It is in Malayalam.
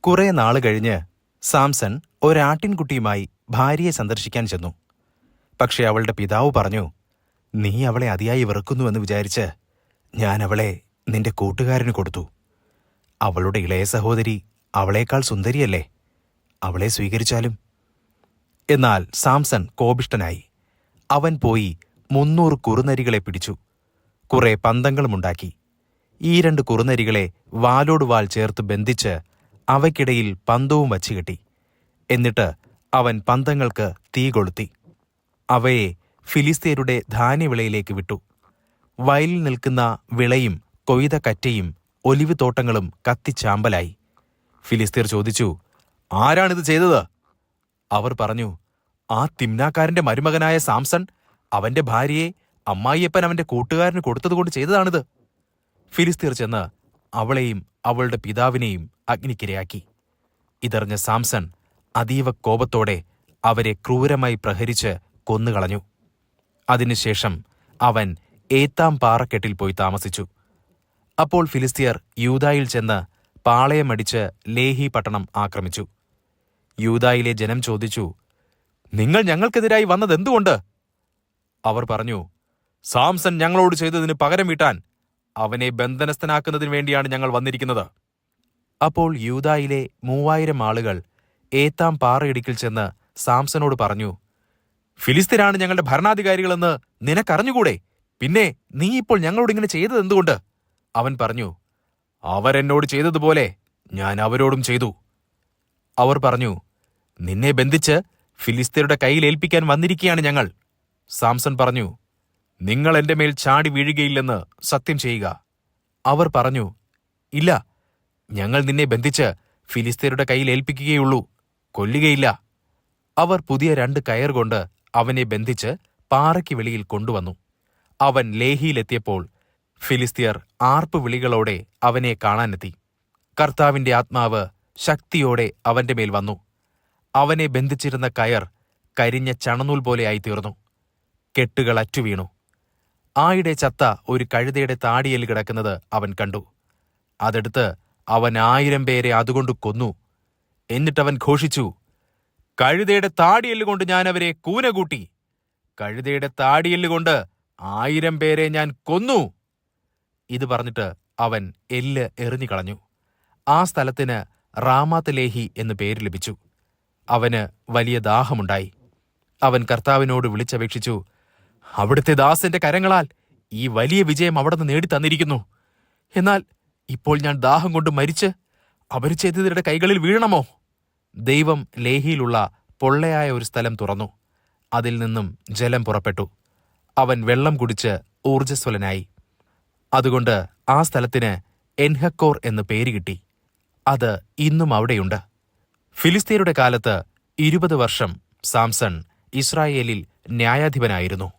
കുറെ നാൾ കഴിഞ്ഞ് സാംസൺ ഒരാട്ടിൻകുട്ടിയുമായി ഭാര്യയെ സന്ദർശിക്കാൻ ചെന്നു. പക്ഷെ അവളുടെ പിതാവ് പറഞ്ഞു നീ അവളെ അതിയായി വെറുക്കുന്നുവെന്ന് വിചാരിച്ച് ഞാൻ അവളെ നിന്റെ കൂട്ടുകാരന് കൊടുത്തു. അവളുടെ ഇളയ സഹോദരി അവളേക്കാൾ സുന്ദരിയല്ലേ? അവളെ സ്വീകരിച്ചാലും. എന്നാൽ സാംസൺ കോപിഷ്ടനായി അവൻ പോയി മുന്നൂറ് കുറുനരികളെ പിടിച്ചു. കുറെ പന്തങ്ങളുമുണ്ടാക്കി. ഈ രണ്ട് കുറുനരികളെ വാലോട് വാൽ ചേർത്ത് ബന്ധിച്ച് അവയ്ക്കിടയിൽ പന്തവും വച്ചുകെട്ടി എന്നിട്ട് അവൻ പന്തങ്ങൾക്ക് തീ കൊളുത്തി. അവയെ ഫിലിസ്തീനരുടെ ധാന്യവിളയിലേക്ക് വിട്ടു. വയലിൽ നിൽക്കുന്ന വിളയും കൊയ്ത കറ്റയും ഒലിവ് തോട്ടങ്ങളും കത്തിച്ചാമ്പലായി. ഫിലിസ്തീർ ചോദിച്ചു ആരാണിത് ചെയ്തത്? അവർ പറഞ്ഞു ആ തിമ്നാക്കാരന്റെ മരുമകനായ സാംസൺ അവന്റെ ഭാര്യയെ അമ്മായിയപ്പൻ അവന്റെ കൂട്ടുകാരന് കൊടുത്തതുകൊണ്ട് ചെയ്തതാണിത്. ഫിലിസ്തീർ ചെന്ന് അവളെയും അവളുടെ പിതാവിനെയും അഗ്നിക്കിരയാക്കി. ഇതറിഞ്ഞ സാംസൺ അതീവ കോപത്തോടെ അവരെ ക്രൂരമായി പ്രഹരിച്ച് കൊന്നുകളഞ്ഞു. അതിനുശേഷം അവൻ ഏത്താം പാറക്കെട്ടിൽ പോയി താമസിച്ചു. അപ്പോൾ ഫിലിസ്തീയർ യൂതായിൽ ചെന്ന് പാളയമടിച്ച് ലേഹി പട്ടണം ആക്രമിച്ചു. യൂതായിലെ ജനം ചോദിച്ചു നിങ്ങൾ ഞങ്ങൾക്കെതിരായി വന്നതെന്തുകൊണ്ട്? അവർ പറഞ്ഞു സാംസൺ ഞങ്ങളോട് ചെയ്തതിന് പകരം വീട്ടാൻ അവനെ ബന്ധനസ്ഥനാക്കുന്നതിന് വേണ്ടിയാണ് ഞങ്ങൾ വന്നിരിക്കുന്നത്. അപ്പോൾ യൂതായിലെ മൂവായിരം ആളുകൾ ഏത്താം പാറയിടുക്കിൽ ചെന്ന് സാംസനോട് പറഞ്ഞു ഫിലിസ്തീനാണ് ഞങ്ങളുടെ ഭരണാധികാരികളെന്ന് നിനക്കറിഞ്ഞുകൂടെ? പിന്നെ നീ ഇപ്പോൾ ഞങ്ങളോട് ഇങ്ങനെ ചെയ്തതെന്തുകൊണ്ട് അവൻ പറഞ്ഞു അവരെന്നോട് ചെയ്തതുപോലെ ഞാൻ അവരോടും ചെയ്തു. അവർ പറഞ്ഞു നിന്നെ ബന്ധിച്ച് ഫിലിസ്തീനയുടെ കയ്യിൽ ഏൽപ്പിക്കാൻ വന്നിരിക്കുകയാണ് ഞങ്ങൾ. സാംസൺ പറഞ്ഞു നിങ്ങൾ എന്റെ മേൽ ചാടി വീഴുകയില്ലെന്ന് സത്യം ചെയ്യുക. അവർ പറഞ്ഞു ഇല്ല ഞങ്ങൾ നിന്നെ ബന്ധിച്ച് ഫിലിസ്തീനയുടെ കയ്യിൽ ഏൽപ്പിക്കുകയുള്ളൂ കൊല്ലുകയില്ല. അവർ പുതിയ രണ്ട് കയർ കൊണ്ട് അവനെ ബന്ധിച്ച് പാറയ്ക്ക് വെളിയിൽ കൊണ്ടുവന്നു. അവൻ ലേഹിയിലെത്തിയപ്പോൾ ഫിലിസ്തീയർ ആർപ്പ് വിളികളോടെ അവനെ കാണാനെത്തി. കർത്താവിന്റെ ആത്മാവ് ശക്തിയോടെ അവന്റെ മേൽ വന്നു. അവനെ ബന്ധിച്ചിരുന്ന കയർ കരിഞ്ഞ ചണനൂൽ പോലെയായി തീർന്നു കെട്ടുകൾ അറ്റുവീണു. ആയിടെ ചത്ത ഒരു കഴുതയുടെ താടിയിൽ കിടക്കുന്നത് അവൻ കണ്ടു. അതെടുത്ത് അവൻ ആയിരം പേരെ അതുകൊണ്ട് കൊന്നു. എന്നിട്ടവൻ ഘോഷിച്ചു കഴുതയുടെ താടിയെല്ലുകൊണ്ട് ഞാൻ അവരെ കൂന കൂട്ടി കഴുതയുടെ താടിയെല്ലുകൊണ്ട് ആയിരം പേരെ ഞാൻ കൊന്നു. ഇത് പറഞ്ഞിട്ട് അവൻ എല്ല് എറിഞ്ഞു കളഞ്ഞു. ആ സ്ഥലത്തിന് റാമാത്ത് ലേഹി എന്ന് പേര് ലഭിച്ചു. അവന് വലിയ ദാഹമുണ്ടായി. അവൻ കർത്താവിനോട് വിളിച്ചപേക്ഷിച്ചു അവിടുത്തെ ദാസന്റെ കരങ്ങളാൽ ഈ വലിയ വിജയം അവിടുന്ന് നേടിത്തന്നിരിക്കുന്നു. എന്നാൽ ഇപ്പോൾ ഞാൻ ദാഹം കൊണ്ട് മരിച്ച് അവർ ചെയ്തവരുടെ കൈകളിൽ വീഴണമോ? ദൈവം ലേഹിയിലുള്ള പൊള്ളയായ ഒരു സ്ഥലം തുറന്നു. അതിൽ നിന്നും ജലം പുറപ്പെട്ടു. അവൻ വെള്ളം കുടിച്ച് ഊർജസ്വലനായി. അതുകൊണ്ട് ആ സ്ഥലത്തിന് എൻഹക്കോർ എന്ന് പേര് കിട്ടി. അത് ഇന്നും അവിടെയുണ്ട്. ഫിലിസ്തീനയുടെ കാലത്ത് ഇരുപത് വർഷം സാംസൺ ഇസ്രായേലിൽ ന്യായാധിപനായിരുന്നു.